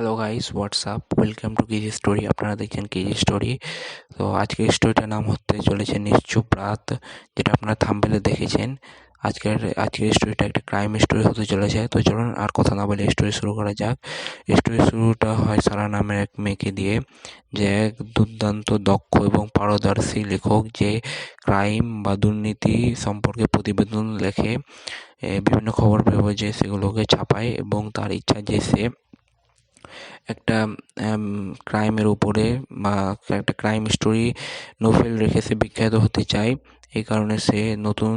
Hello guys WhatsApp welcome to KG story আপনারা দেখছেন KG story তো আজকের স্টোরিটার নাম হতে চলেছে নিশ্চুপ রাত, যেটা আপনারা থাম্বেলে দেখেছেন। আজকের আজকের স্টোরিটা একটা ক্রাইম স্টোরি হতে চলেছে। তো চলুন আর কথা না বলে স্টোরি শুরু করা যাক। স্টোরি শুরুটা হয় সারা নামের এক মেয়েকে দিয়ে, যে এক দুর্দান্ত, দক্ষ এবং পারদর্শী লেখক যে ক্রাইম বা দুর্নীতি সম্পর্কে প্রতিবেদন লেখে। বিভিন্ন খবর পেয়ে যে সেগুলোকে ছাপায় এবং তার ইচ্ছা যে সে একটা ক্রাইমের উপরে বা একটা ক্রাইম স্টোরি নোভেল রেখে সে বিখ্যাত হতে চায়। এই কারণে সে নতুন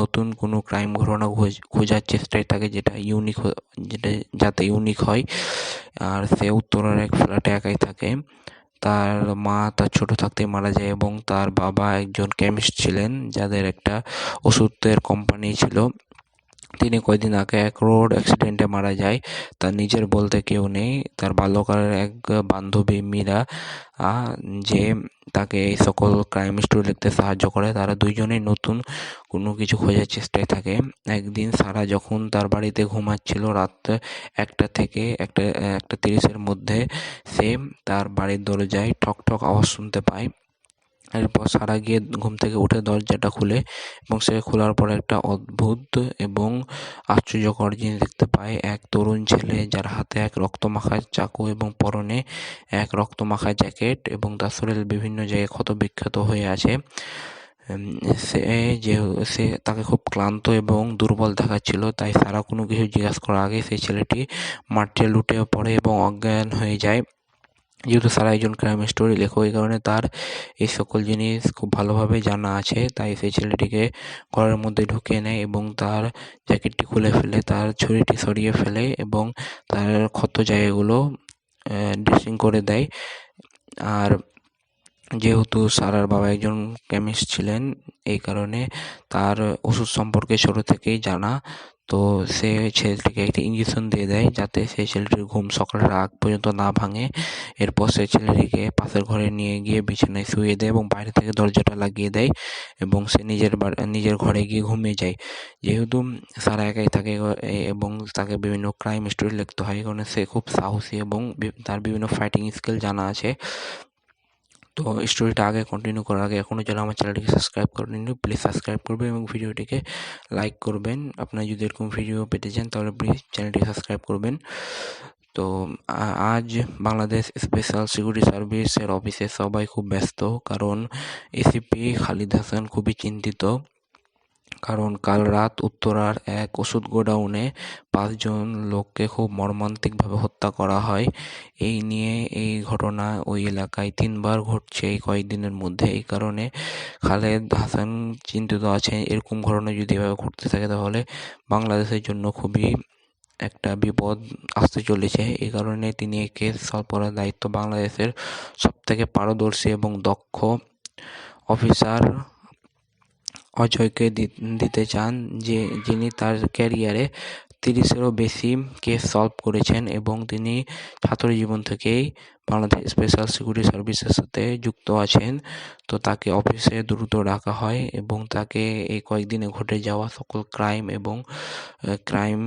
নতুন কোনো ক্রাইম ঘটনা খোঁজার চেষ্টায় থাকে যেটা ইউনিক যেটা, যাতে ইউনিক হয়। আর সে উত্তরের এক ফ্ল্যাটে একাই থাকে। তার মা তার ছোট থাকতে মারা যায় এবং তার বাবা একজন কেমিস্ট ছিলেন, যাদের একটা ওষুধের কোম্পানি ছিল। তিনি কয়দিন আগে এক রোড অ্যাক্সিডেন্টে মারা যায়। তার নিজের বলতে কেউ নেই। তার বাল্যকালের এক বান্ধবী মীরা যে তাকে এই সকল ক্রাইম স্টোরি লিখতে সাহায্য করে, তারা দুইজনেই নতুন কোনো কিছু খোঁজার চেষ্টায় থাকে। একদিন সারা যখন তার বাড়িতে ঘুমাচ্ছিল রাত একটা থেকে একটা একটা তিরিশের মধ্যে, সে তার বাড়ির দরজায় ঠক ঠক আওয়াজ শুনতে পায়। এরপর সারা গিয়ে ঘুম থেকে উঠে দরজাটা খুলে এবং সে খোলার পর একটা অদ্ভুত এবং আশ্চর্যকর জিনিস দেখতে পায়। এক তরুণ ছেলে যার হাতে এক রক্তমাখা চাকু এবং পরনে এক রক্তমাখা জ্যাকেট এবং তার শরীর বিভিন্ন জায়গায় ক্ষত বিক্ষত হয়ে আছে। সে যে, সে তাকে খুব ক্লান্ত এবং দুর্বল দেখাচ্ছিল, তাই সারা কোনো কিছু জিজ্ঞাসা করার আগে সেই ছেলেটি মাঠে লুটে পড়ে এবং অজ্ঞান হয়ে যায়। যেহেতু সারা একজন ক্রাইম স্টোরি লেখক, এই কারণে তার এই সকল জিনিস খুব ভালোভাবে জানা আছে। তাই সেই ছেলেটিকে ঘরের মধ্যে ঢুকিয়ে নেয় এবং তার জ্যাকেটটি খুলে ফেলে, তার ছুরিটি সরিয়ে ফেলে এবং তার ক্ষত জায়গাগুলো ড্রেসিং করে দেয়। আর যেহেতু সারার বাবা একজন কেমিস্ট ছিলেন, এই কারণে তার ওষুধ সম্পর্কে ছোটো থেকেই জানা। তো সে ছেলেটিকে একটি ইঞ্জেকশন দিয়ে দেয় যাতে সেই ছেলেটির ঘুম সকালের আগ পর্যন্ত না ভাঙে। এরপর সেই ছেলেটিকে পাশের ঘরে নিয়ে গিয়ে বিছানায় শুয়ে দেয় এবং বাইরে থেকে দরজাটা লাগিয়ে দেয় এবং সে নিজের নিজের ঘরে গিয়ে ঘুমিয়ে যায়। যেহেতু সারা একাই থাকে এবং তাকে বিভিন্ন ক্রাইম স্টোরি লিখতে হয় কারণ সে খুব সাহসী এবং তার বিভিন্ন ফাইটিং স্কিল জানা আছে। তো স্টোরিটা আগে কন্টিনিউ করার আগে এখনও যারা আমার চ্যানেলটিকে সাবস্ক্রাইব করেননি প্লিজ সাবস্ক্রাইব করবেন এবং ভিডিওটিকে লাইক করবেন। আপনারা যদি এরকম ভিডিও পেতে চান, তাহলে প্লিজ চ্যানেলটিকে সাবস্ক্রাইব করবেন। তো আজ বাংলাদেশ স্পেশাল সিকিউরিটি সার্ভিসের অফিসে সবাই খুব ব্যস্ত, কারণ এসিপি খালিদ হাসান খুবই চিন্তিত। কারণ কাল রাত উত্তরার এক ওষুধ গোডাউনে পাঁচজন লোককে খুব মর্মান্তিকভাবে হত্যা করা হয়। এই নিয়ে এই ঘটনা ওই এলাকায় তিনবার ঘটছে এই কয়েকদিনের মধ্যে। এই কারণে খালেদ হাসান চিন্তিত আছে এরকম ঘটনা যদি এভাবে ঘটতে থাকে তাহলে বাংলাদেশের জন্য খুবই একটা বিপদ আসতে চলেছে। এই কারণে তিনি এই কেস করার দায়িত্ব বাংলাদেশের সবথেকে পারদর্শী এবং দক্ষ অফিসার অজয়কে দিতে চান যে, যিনি তার ক্যারিয়ারে তিরিশেরও বেশি কেস সলভ করেছেন এবং তিনি ছাত্র জীবন থেকেই বাংলাদেশ স্পেশাল সিকিউরিটি সার্ভিসের সাথে যুক্ত আছেন। তো তাকে অফিসে দ্রুত ডাকা হয় এবং তাকে এই কয়েকদিনে ঘটে যাওয়া সকল ক্রাইম এবং ক্রাইম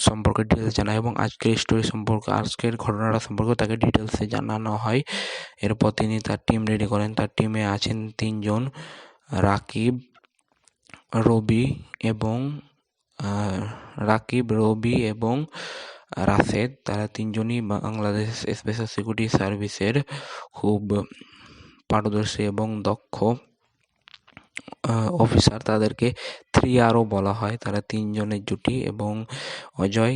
সম্পর্কে ডিটেলস জানায় এবং আজকের স্টোরি সম্পর্কে, আজকের ঘটনাটা সম্পর্কে তাকে ডিটেলসে জানানো হয়। এরপর তিনি তার টিম রেডি করেন। তার টিমে আছেন তিনজন। রাকিব, রবি এবং রাকিব, রবি এবং রাশেদ, তারা তিনজনই বাংলাদেশ স্পেশাল সিকিউরিটি সার্ভিসের খুব পারদর্শী এবং দক্ষ অফিসার। তাদেরকে থ্রি আরও বলা হয়। তারা তিনজনের জুটি এবং অজয়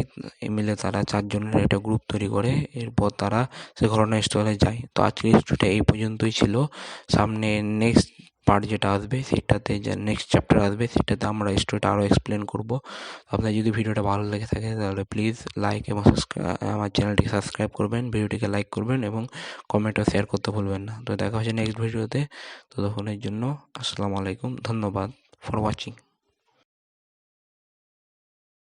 মিলে তারা চারজনের একটা গ্রুপ তৈরি করে। এরপর তারা সে ঘটনাস্থলে যায়। তো আজকের স্টোরিটা এই পর্যন্তই ছিল। সামনে নেক্সট পার্ট যেটা আসবে, সেটাতে যে নেক্সট চ্যাপ্টার আসবে, সেটাতে আমরা স্টোরিটা আরও এক্সপ্লেন করব। আপনার যদি ভিডিওটা ভালো লেগে থাকে, তাহলে প্লিজ লাইক এবং আমার চ্যানেলটিকে সাবস্ক্রাইব করবেন, ভিডিওটিকে লাইক করবেন এবং কমেন্টও শেয়ার করতে ভুলবেন না। তো দেখা হচ্ছে নেক্সট ভিডিওতে তো তখনের জন্য আসসালামু আলাইকুম, ধন্যবাদ ফর ওয়াচিং